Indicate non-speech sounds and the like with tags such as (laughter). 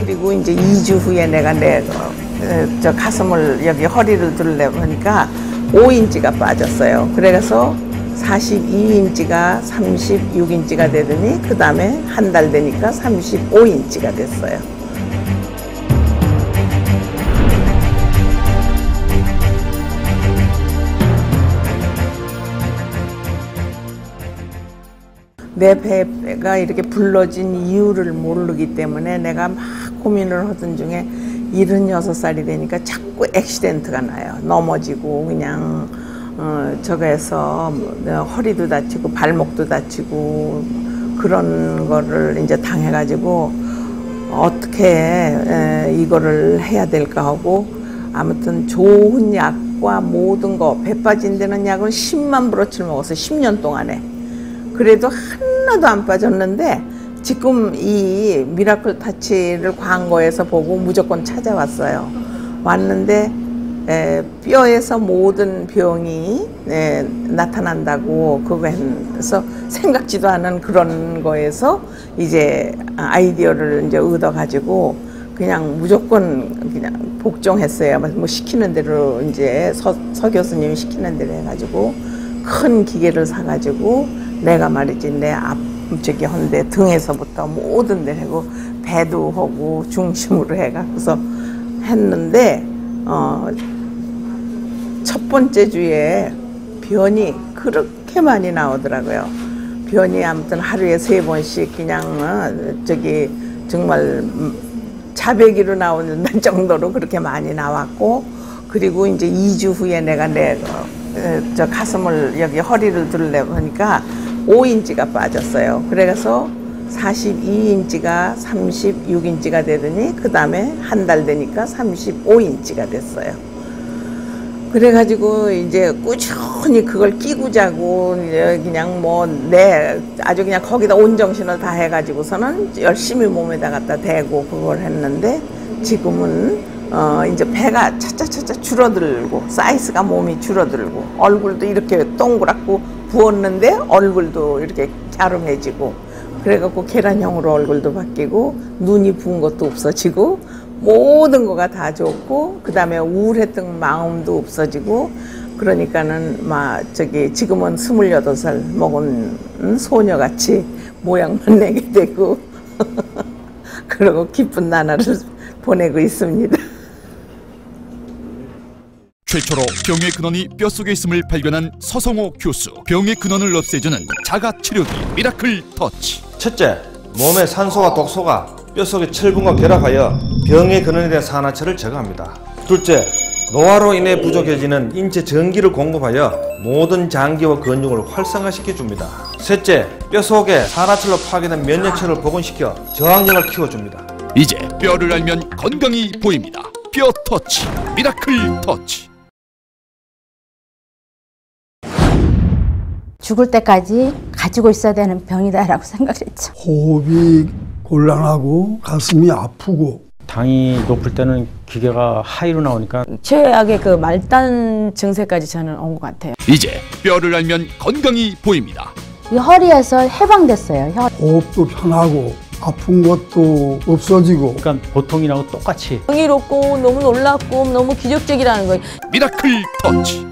그리고 이제 2주 후에 내가 내 저 가슴을 여기 허리를 들려 보니까 5인치가 빠졌어요. 그래서 42인치가 36인치가 되더니 그 다음에 한 달 되니까 35인치가 됐어요. 내 배가 이렇게 불러진 이유를 모르기 때문에 내가 막 고민을 하던 중에 76살이 되니까 자꾸 액시덴트가 나요. 넘어지고 그냥 어, 저거에서 뭐 허리도 다치고 발목도 다치고 그런 거를 이제 당해가지고 어떻게 에, 이거를 해야 될까 하고 아무튼 좋은 약과 모든 거 배 빠진 데는 약을 10만 브로치를 먹었어요. 10년 동안에. 그래도 하나도 안 빠졌는데 지금 이 미라클 타치를 광고에서 보고 무조건 찾아왔어요. 왔는데 에, 뼈에서 모든 병이 에, 나타난다고 그거 해서 생각지도 않은 그런 거에서 이제 아이디어를 이제 얻어가지고 그냥 무조건 그냥 복종했어요. 뭐 시키는 대로 이제 서, 서 교수님이 시키는 대로 해가지고 큰 기계를 사가지고 내가 말이지 내 앞 저기 헌데 등에서부터 모든 데 하고 배도 하고 중심으로 해가지고서 했는데 어, 첫 번째 주에 변이 그렇게 많이 나오더라고요. 변이 아무튼 하루에 세 번씩 그냥 어, 저기 정말 음, 자배기로 나오는 (laughs) 정도로 그렇게 많이 나왔고 그리고 이제 2주 후에 내가 내 저 가슴을 여기 허리를 들려 보니까 5인치가 빠졌어요. 그래서 42인치가 36인치가 되더니 그 다음에 한 달 되니까 35인치가 됐어요. 그래가지고 이제 꾸준히 그걸 끼고 자고 그냥 뭐 내 아주 그냥 거기다 온 정신을 다 해가지고서는 열심히 몸에다 갖다 대고 그걸 했는데 지금은 어 이제 배가 차차차차 줄어들고 사이즈가 몸이 줄어들고 얼굴도 이렇게 동그랗고 부었는데 얼굴도 이렇게 갸름해지고 그래갖고 계란형으로 얼굴도 바뀌고 눈이 부은 것도 없어지고 모든 거가 다 좋고 그 다음에 우울했던 마음도 없어지고 그러니까는 막 저기 지금은 스물여덟 살 먹은 소녀같이 모양만 (laughs) 내게 되고 그리고 기쁜 나날을 보내고 있습니다. 최초로 병의 근원이 뼛속에 있음을 발견한 서성호 교수 병의 근원을 없애주는 자가치료기 미라클 터치 첫째, 몸의 산소와 독소가 뼛속의 철분과 결합하여 병의 근원에 대한 산화철을 제거합니다. 둘째, 노화로 인해 부족해지는 인체 전기를 공급하여 모든 장기와 근육을 활성화시켜 줍니다. 셋째, 뼈속에 산화철로 파괴된 면역체를 복원시켜 저항력을 키워줍니다. 이제 뼈를 알면 건강이 보입니다 뼈 터치 미라클 터치 죽을 때까지 가지고 있어야 되는 병이다라고 (laughs) 생각했죠. 호흡이 곤란하고 가슴이 아프고 당이 높을 때는 기계가 하이로 나오니까 최악의 그 말단 증세까지 저는 온 것 같아요. 이제 뼈를 알면 건강이 보입니다 이 허리에서 해방됐어요. 혀- 호흡도 편하고 아픈 것도 없어지고 그러니까 보통이라고 똑같이 경이롭고 너무 놀랍고 너무 기적적이라는 거예요. 미라클 터치